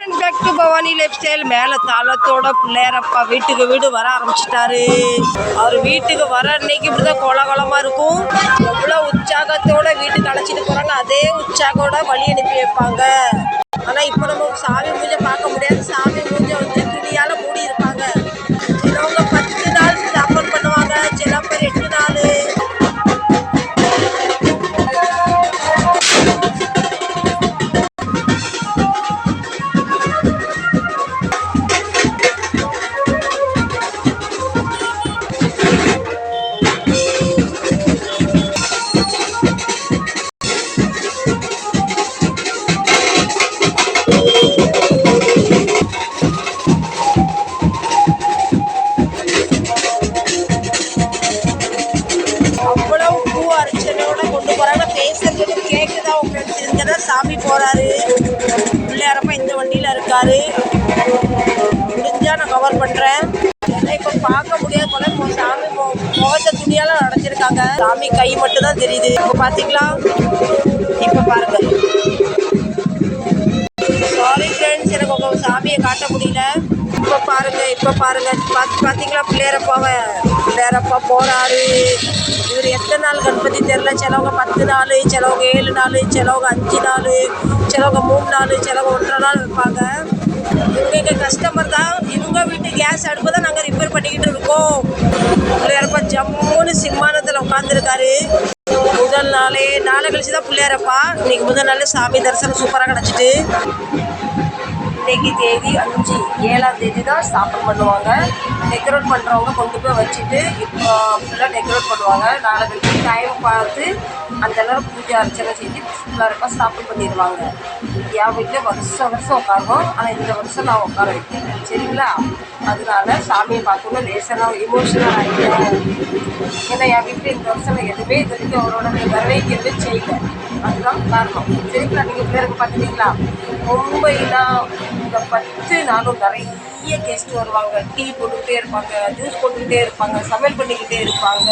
Back to Bhavani lifestyle மேலே தாளத்தோட பிள்ளையாரப்பா வீட்டுக்கு வீடு வர ஆரம்பிச்சிட்டாரு. அவர் வீட்டுக்கு வர அன்னைக்கு இப்படிதான் கோலாகலமாக இருக்கும். எவ்வளோ உற்சாகத்தோட வீட்டுக்கு அழைச்சிட்டு போகிறாங்க அதே உற்சாகத்தோட வழி அனுப்பி வைப்பாங்க. ஆனால் இப்போ நம்ம சாமி பூஜை பார்க்க முடியாது. சாமி சாமி போகிறாரு பிள்ளையாரப்பா இந்த வண்டியில் இருக்காரு. முடிஞ்சால் நான் கவர் பண்ணுறேன் இப்போ பார்க்க முடியாத போல இப்போ சாமி மு- முகத்தை துணியால அடைச்சிருக்காங்க சாமி கை மட்டும் தான் தெரியுது. இப்போ பார்த்தீங்களா இப்போ பாருங்க. சாரி ஃப்ரெண்ட்ஸ் எனக்கு உங்கள் சாமியை காட்ட முடியல. இப்போ பாருங்க இப்போ பாருங்க. பார்த்து பார்த்தீங்களா பிள்ளையரப்பாவை பிள்ளையரப்பா போகிறாரு இவர் எத்தனை நாள் கணபதி தெரில சிலவங்க பத்து நாள் சிலவங்க ஏழு நாள் சிலவங்க அஞ்சு நாள் சிலவங்க மூணு நாள் சிலவங்க ஒன்றரை நாள் வைப்பாங்க. இவங்க எங்கள் கஸ்டமர் தான். இவங்க வீட்டு கேஸ் அடுப்பு தான் நாங்கள் ரிப்பேர் பண்ணிக்கிட்டு இருக்கோம். பிள்ளையரப்பா ஜம்முன்னு சிம்மானத்தில் உட்காந்துருக்காரு முதல் நாளே நாளை கழிச்சு தான் பிள்ளையாரப்பா இன்னைக்கு முதல் நாள் சாமி தரிசனம் சூப்பராக கிடச்சிட்டு. இன்னைக்கு தேதி அஞ்சு ஏழாம் தேதி தான் ஸ்தாபனம் பண்ணுவாங்க. டெக்கரேட் பண்ணுறவங்க கொண்டு போய் வச்சுட்டு இப்போ ஃபுல்லாக டெக்கரேட் பண்ணுவாங்க. நாளைக்கு டைம் பார்த்து அந்த நேரம் பூஜை அர்ச்சனை செஞ்சு ஃபுல்லாக ஸ்தாபனம் பண்ணிடுவாங்க. என் வீட்டில் வருஷம் வருஷம் உட்காருவோம். ஆனால் இந்த வருஷம் நான் உட்கார வைக்கிறேன் சரிங்களா? அதனால சாமியை பார்த்தோன்னா லேசனாக இமோஷனல் ஆகிடும் ஏன்னா என் வீட்டில் இந்த வருஷம் நான் எதுவுமே இது வரைக்கும் அவரோட வரவேற்கிறது செய்யல. அதுதான் காரணம். சரிங்களா? நீங்கள் பிள்ளைங்க பார்த்துட்டீங்களா? மும்பைனா இதை பத்து நாளும் நிறைய கெஸ்ட் வருவாங்க. டீ போட்டுக்கிட்டே இருப்பாங்க ஜூஸ் போட்டுக்கிட்டே இருப்பாங்க சமையல் பண்ணிக்கிட்டே இருப்பாங்க.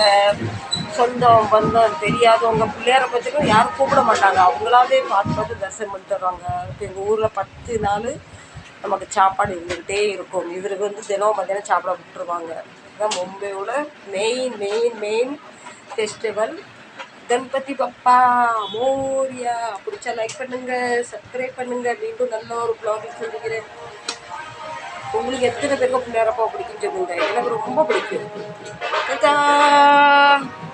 சொந்தம் பந்தம் தெரியாதவங்க பிள்ளையார பட்சம் யாரும் கூப்பிட மாட்டாங்க. அவங்களாவே பார்த்து பார்த்து தரிசனம் பண்ணிட்டு வருவாங்க எங்கள் ஊரில் பத்து நாள் நமக்கு சாப்பாடு இருந்துக்கிட்டே இருக்கும். இவருக்கு வந்து தினம் பார்த்தீங்கன்னா சாப்பிட விட்டுருவாங்க. இதுதான் மும்பையோட main main main festival Ganapati Bappa Morya பிடிச்சா லைக் பண்ணுங்க சப்ஸ்கிரைப் பண்ணுங்க. மீண்டும் நல்ல ஒரு ப்ளாகிங் சந்திக்கிறேன் உங்களுக்கு எத்தனை பேருக்கு நேரப்பா பிடிக்கும் சொல்லுங்க. எனக்கு ரொம்ப பிடிக்கும். Ta-da!